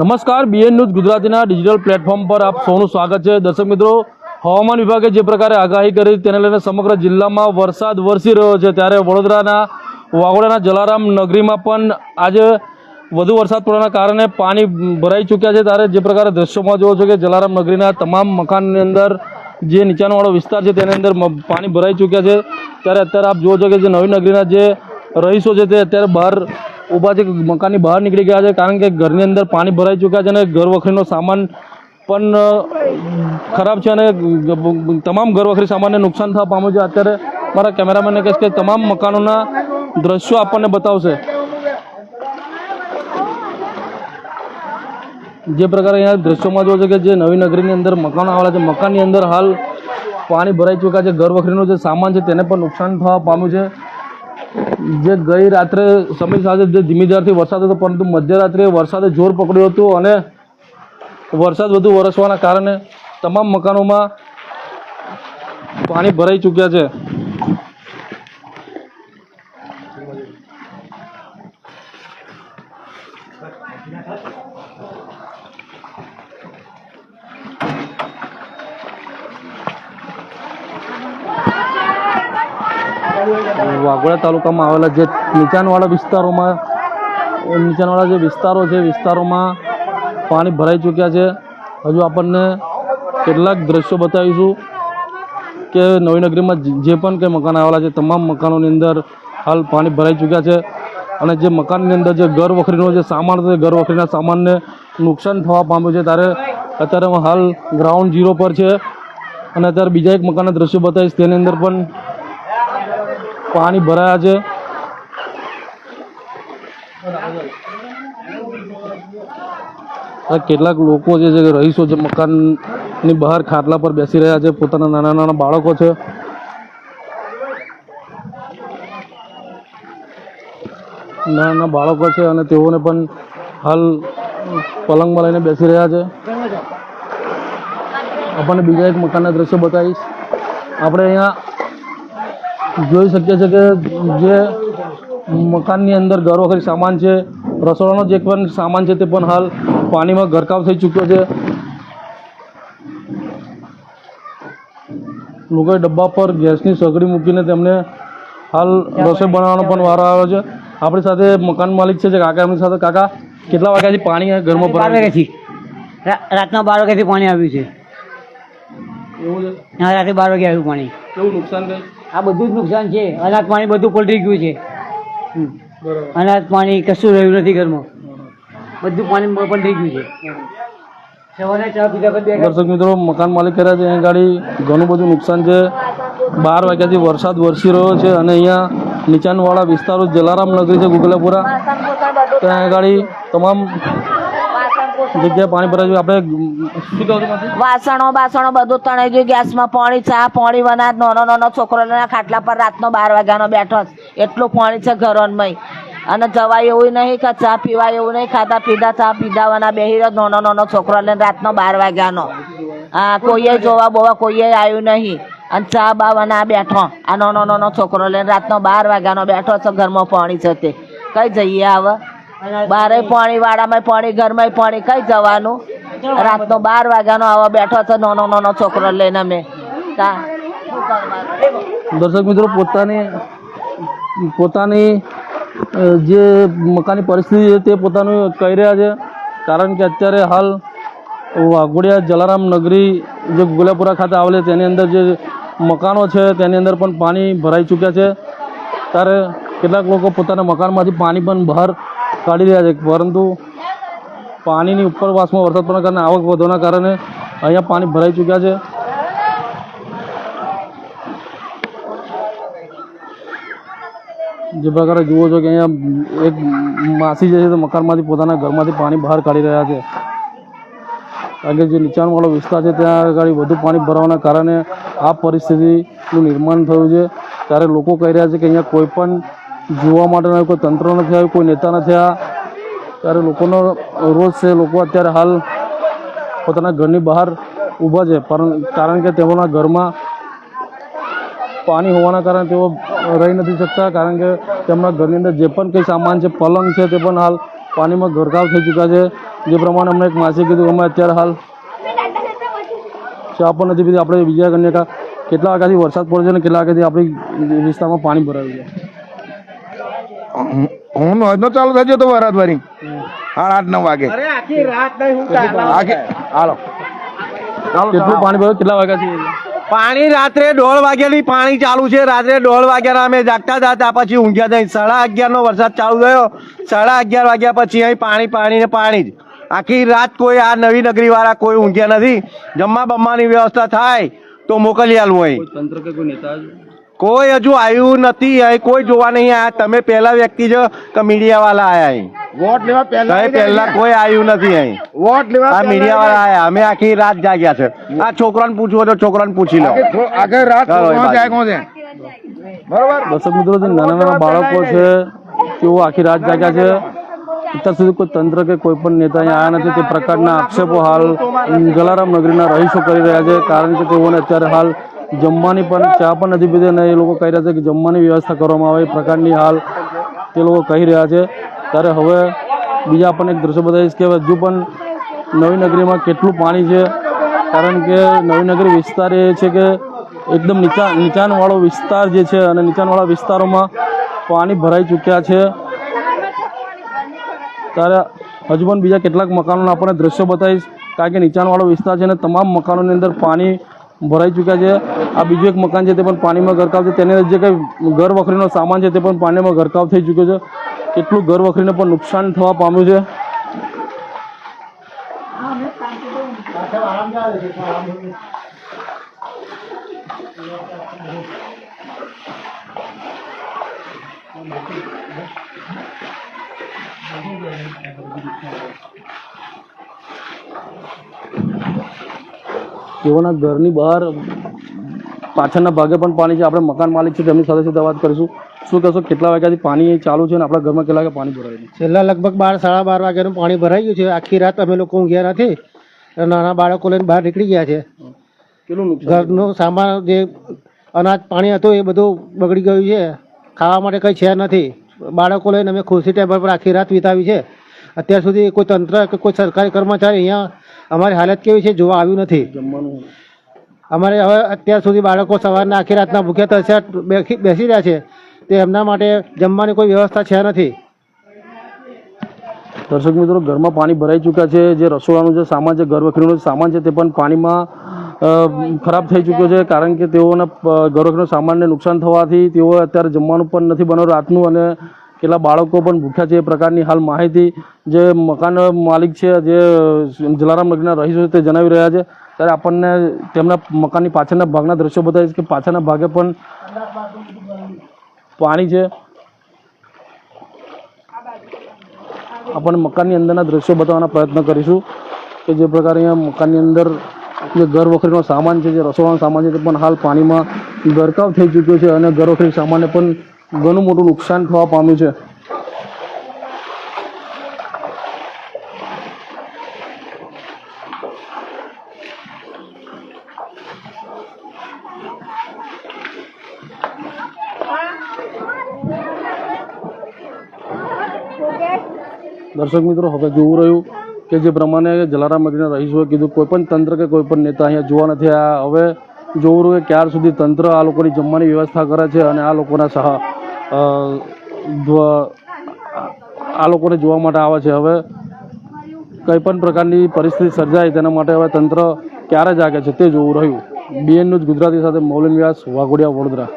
નમસ્કાર BN news ગુજરાતીના digital platform પર આપ સૌનું સ્વાગત છે. દર્શક મિત્રો, હવામાન વિભાગે જે પ્રકારે આગાહી કરી તેને લઈને સમગ્ર જિલ્લામાં વરસાદ વરસી રહ્યો છે. ત્યારે વડોદરાના, વાગોડાના, જલારામ નગરીમાં પણ આજે વધુ વરસાદ પડવાના કારણે પાણી ભરાઈ ચૂક્યા છે. ત્યારે જે પ્રકારે દ્રશ્યોમાં જોવો છો કે જલારામ નગરીના તમામ મકાનની અંદર જે નીચાણવાળો વિસ્તાર છે તેની અંદર પાણી ભરાઈ ચૂક્યા છે. ત્યારે અત્યારે આપ જુઓ છો કે જે નવી નગરીના જે રહીશો છે તે અત્યારે બહાર ઊભા છે મકાનની બહાર નીકળી ગયા છે કારણ કે ઘરની અંદર પાણી ભરાઈ ચૂક્યા છે અને ઘર વખરીનો સામાન પણ ખરાબ છે અને તમામ ઘર વખરી સામાનને નુકસાન થવા પામ્યું છે. અત્યારે મારા કેમેરામેનને કહીશ કે તમામ મકાનોના દ્રશ્યો આપણને બતાવશે. જે પ્રકારે અહીંયા દ્રશ્યોમાં જોવો છે કે જે નવી નગરીની અંદર મકાનો આવેલા છે, મકાનની અંદર હાલ પાણી ભરાઈ ચૂક્યા છે, ઘર વખરીનો જે સામાન છે તેને પણ નુકસાન થવા પામ્યું છે. જે ગઈ રાત્રે સમય સાથે જે ધીમીધારથી વરસાદ હતો, પરંતુ મધ્યરાત્રે વરસાદે જોર પકડ્યું હતું અને વરસાદ વધુ વરસવાના કારણે તમામ મકાનોમાં પાણી ભરાઈ ચૂક્યા છે. વાઘોડા તાલુકામાં આવેલા જે નીચાણવાળા વિસ્તારોમાં, નીચાણવાળા જે વિસ્તારો છે, વિસ્તારોમાં પાણી ભરાઈ ચૂક્યા છે. હજુ આપણને કેટલાક દ્રશ્યો બતાવીશું કે નવી નગરીમાં જે- પણ કંઈ મકાન આવેલા છે, તમામ મકાનોની અંદર હાલ પાણી ભરાઈ ચૂક્યા છે. અને જે મકાનની અંદર જે ઘર વખરીનો જે સામાન હતો ઘર વખરીના સામાનને નુકસાન થવા પામ્યું છે. ત્યારે અત્યારે હાલ ગ્રાઉન્ડ ઝીરો પર છે. અને અત્યારે બીજા એક મકાનના દ્રશ્યો બતાવીશ. તેની અંદર પણ પાણી ભરાયા છે. કેટલાક લોકો જે છે રહીશો જે મકાનની બહાર ખાટલા પર બેસી રહ્યા છે. પોતાના નાના નાના બાળકો છે. નાના નાના બાળકો છે અને તેઓને પણ હાલ પલંગમાં લઈને બેસી રહ્યા છે. આપણને બીજા એક મકાનના દ્રશ્યો બતાવીશ. આપણે અહીંયા જોઈ શકીએ છીએ કે જે મકાનની અંદર ઘરવખરી સામાન છે રસોડાનો જે પણ સામાન છે તે પણ હાલ પાણીમાં ગરકાવ થઈ ચૂક્યો છે. લોકોએ ડબ્બા પર ગેસની સગડી મૂકીને તેમને હાલ રસોઈ બનાવવાનો પણ વારો આવ્યો છે. આપણી સાથે મકાન માલિક છે જે કાકા એમની સાથે કાકા કેટલા વાગ્યાથી પાણી ઘરમાં વાગ્યાથી. રાતના બાર વાગ્યાથી પાણી આવ્યું છે. એવું છે? હા રાતે બાર વાગે આવ્યું પાણી. કેવું નુકસાન કઈ આ બધું જ નુકસાન છે. અનાજ પાણી બધું પલટી ગયું છે. અનાજ પાણી કશું રહ્યું નથી ઘરમાં. બધું પાણી પલટી ગયું છે. દર્શક મિત્રો મકાન માલિક કર્યા છે અહીંયા ગાડી ઘણું બધું નુકસાન છે. બાર વાગ્યાથી વરસાદ વરસી રહ્યો છે અને અહીંયા નીચાણવાળા વિસ્તારો જલારામ નગરી છે ગુગલાપુરા ત્યાં ગાડી તમામ જગ્યાએ પાણી ભરાય આપણે શું વાસણો બધું તણાઈ ગયું, ગેસમાં પાણી, ચા, પાણી બનાવ નાનો નાનો છોકરો લઈને ખાટલા પર રાતનો બાર વાગ્યાનો બેઠો. એટલું પાણી છે ઘરોમાં અને જવાય એવું નહીં કે ચા પીવાય એવું નહીં, ખાતા પીધા, ચા પીધાવાના બેહી રહ્યો, નાનો નાનો છોકરો લઈને રાતનો બાર વાગ્યાનો. હા કોઈએ જોવા બોવા કોઈએ આવ્યું નહીં. અને ચા બાવાના બેઠો. આ નાનો નાનો છોકરો લઈને રાતનો બાર વાગ્યાનો બેઠો છે, ઘરમાં પાણી છે તે. કઈ જઈએ હવે? બારે પાણી વાડામાં, પાણી ઘરમાં પાણી કઈ જવાનું? રાતનો બાર વાગ્યાનો આવા બેઠો છે, નાનો નાનો છોકરો લઈને અમે. દર્શક મિત્રો, પોતાની પોતાની જે મકાનની પરિસ્થિતિ છે તે પોતાનું કહી રહ્યા છે. કારણ કે અત્યારે હાલ વાઘોડિયા જલારામ નગરી જે ગુલાપુરા ખાતે આવેલી તેની અંદર જે મકાનો છે, તેની અંદર પણ પાણી ભરાઈ ચૂક્યા છે. ત્યારે કેટલાક લોકો પોતાના મકાનમાંથી પાણી પણ બહાર કાઢી રહ્યા છે. પરંતુ પાણીની ઉપરવાસમાં વરસાદ પડવાના કારણે આવક વધવાના કારણે અહીંયા પાણી ભરાઈ ચૂક્યા છે. જે પ્રકારે જુઓ છો કે અહીંયા એક માસી જે છે તે મકાનમાંથી પોતાના ઘરમાંથી પાણી બહાર કાઢી રહ્યા છે. કારણ કે જે નીચાણવાળો વિસ્તાર છે ત્યાં આગળ વધુ પાણી ભરાવાના કારણે આ પરિસ્થિતિનું નિર્માણ થયું છે. ત્યારે લોકો કહી રહ્યા છે કે અહીંયા કોઈ પણ જોવા માટે નથી કોઈ તંત્ર નથી આવ્યું, કોઈ નેતા નથી આવ્યા ત્યારે લોકોનો રોષ છે, લોકો અત્યારે હાલ પોતાના ઘરની બહાર ઊભા છે. પરંતુ કારણ કે તેઓના ઘરમાં પાણી હોવાના કારણે તેઓ રહી નથી શકતા. કારણ કે તેમના ઘરની અંદર જે પણ કંઈ સામાન છે, પલંગ છે, તે પણ હાલ પાણીમાં ગરકાવ થઈ ચૂક્યા છે. જે પ્રમાણે અમને એક માસી કીધું કે અમે અત્યારે હાલ ચા પણ નથી પીધી, આપણે બીજા કન્યા કેટલા વાગ્યાથી વરસાદ પડે છે અને કેટલા વાગ્યાથી આપણી વિસ્તારમાં પાણી ભરાયું છે. હું હું નોંધનો ચાલુ થઈ ગયો તો વરાત વારી. સાડા આઠ નવ વાગે. આખી હાલો. કેટલું પાણી ભરાયું? કેટલા વાગ્યાથી પાણી રાત્રે દોઢ વાગ્યાની પાણી ચાલુ છે. રાત્રે દોઢ વાગ્યાના અમે જાગતા હતા પછી ઊંઘ્યા નહીં. સાડા અગિયારનો વરસાદ ચાલુ થયો. સાડા અગિયાર વાગ્યા પછી અહીં પાણી પાણી ને પાણી જ. આખી રાત કોઈ આ નવી નગરી વાળા કોઈ ઊંઘ્યા નથી. જમવા બમવાની વ્યવસ્થા થાય તો મોકલી આલવું અહીં. તંત્ર કે કોઈ નેતા કોઈ હજુ આવ્યું નથી અહીં કોઈ જોવા નહીં આયા. તમે પહેલા વ્યક્તિ છો કે મીડિયા વાળા આયા અહીં. વોટ લેવા પહેલા પહેલા કોઈ આવ્યું નથી અહીં. વોટ લેવા આ મીડિયા વાળા આયા. અમે આખી રાત જાગ્યા છે. આ છોકરાને પૂછવું તો છોકરાને પૂછી લો. આગળ રાત બરોબર? દર્શક મિત્રો જે નાના નાના બાળકો છે તેઓ આખી રાત જાગ્યા છે. અત્યાર સુધી કોઈ તંત્ર કે કોઈ પણ નેતા અહીંયા આવ્યા નથી. તે પ્રકારના આક્ષેપો હાલ જલારામ નગરીના રહીશો કરી રહ્યા છે. કારણ કે તેઓને અત્યારે હાલ જમવાની પણ ચા પણ નથી પીધી અને એ લોકો કહી રહ્યા છે કે જમવાની વ્યવસ્થા કરવામાં આવે, એ પ્રકારની હાલ તે લોકો કહી રહ્યા છે. ત્યારે હવે બીજા આપણને એક દ્રશ્ય બતાવીશ કે હજુ પણ નવી નગરીમાં કેટલું પાણી છે, કારણ કે નવી નગરી વિસ્તાર એ છે કે એકદમ નીચા, નીચાણવાળો વિસ્તાર જે છે અને નીચાણવાળા વિસ્તારોમાં પાણી ભરાઈ ચૂક્યા છે. ત્યારે હજુ પણ બીજા કેટલાક મકાનોના આપણને દ્રશ્યો બતાવીશ, કારણ કે નીચાણવાળો વિસ્તાર છે અને તમામ મકાનોની અંદર પાણી ભરાઈ ચૂક્યા છે. આ બીજું એક મકાન છે તે પણ પાણીમાં ગરકાવ છે. તેની જે કંઈ ઘર વખરીનો સામાન છે તે પણ પાણીમાં ગરકાવ થઈ ચૂક્યો છે. કેટલું ઘર વખરીને પણ નુકસાન થવા પામ્યું છે. તેઓના ઘરની બહાર પાછળના ભાગે પણ પાણી છે. આપણે મકાન માલિક છે તેમની સાથે સીધા વાત કરીશું. શું કહેશો કેટલા વાગ્યાથી પાણી ચાલુ છે અને આપણા ઘરમાં કેટલા વાગે પાણી છે? છેલ્લા લગભગ બાર સાડા બાર વાગ્યાનું પાણી ભરાઈ ગયું છે. આખી રાત અમે લોકો ઊંઘ્યા નથી. નાના બાળકો લઈને બહાર નીકળી ગયા છે. કેટલું ઘરનો સામાન જે અનાજ પાણી હતું એ બધું બગડી ગયું છે. ખાવા માટે કંઈ છે નથી. બાળકો લઈને અમે ખુરશી ટેબલ પર આખી રાત વિતાવી છે. અત્યાર સુધી કોઈ તંત્ર કે કોઈ સરકારી કર્મચારી અહીંયા અમારી હાલત કેવી છે જોવા આવ્યું નથી. જમવાનું? અમારે હવે અત્યાર સુધી બાળકો સવારના આખી રાતના ભૂખ્યા તરસ્યા બેસી બેસી રહ્યા છે. તે એમના માટે જમવાની કોઈ વ્યવસ્થા છે નથી. દર્શક મિત્રો, ઘરમાં પાણી ભરાઈ ચૂક્યા છે. જે રસોડાનું જે સામાન છે, ઘરવખરીનો સામાન છે, તે પણ પાણીમાં ખરાબ થઈ ચૂક્યો છે. કારણ કે તેઓના ઘરવખરીનો સામાનને નુકસાન થવાથી તેઓ અત્યારે જમવાનું પણ નથી બનાવ્યું. રાતનું અને કેટલા બાળકો પણ ભૂખ્યા છે એ પ્રકારની હાલ માહિતી જે મકાન માલિક છે, જે જલારામ નગરના રહીશો તે જણાવી રહ્યા છે. ત્યારે આપણને તેમના મકાનની પાછળના ભાગના દ્રશ્યો બતાવીશ કે પાછળના ભાગે પણ પાણી છે. આપણને મકાનની અંદરના દ્રશ્યો બતાવવાના પ્રયત્ન કરીશું કે જે પ્રકારે અહીંયા મકાનની અંદર જે ઘર વખરીનો સામાન છે, જે રસોડાનો સામાન છે, તે પણ હાલ પાણીમાં ગરકાવ થઈ ચૂક્યો છે અને ઘર વખરી સામાનને પણ ઘણું મોટું નુકસાન થવા પામ્યું છે. દર્શક મિત્રો, હવે જોવું રહ્યું કે જે પ્રમાણે જલારામ રહીશું રહીશોએ કીધું, કોઈ પણ તંત્ર કે કોઈ પણ નેતા અહીંયા જોવા નથી આવ્યા હવે જોવું રહ્યું કે ક્યાર સુધી તંત્ર આ લોકોની જમવાની વ્યવસ્થા કરે છે અને આ લોકોના સહ આ લોકોને જોવા માટે આવે છે. હવે કંઈ પણ પ્રકારની પરિસ્થિતિ સર્જાય તેના માટે હવે તંત્ર ક્યારે જાગે છે તે જોવું રહ્યું. બીએનનું જ ગુજરાતી સાથે મૌલિન વ્યાસ, વાઘોડિયા, વડોદરા.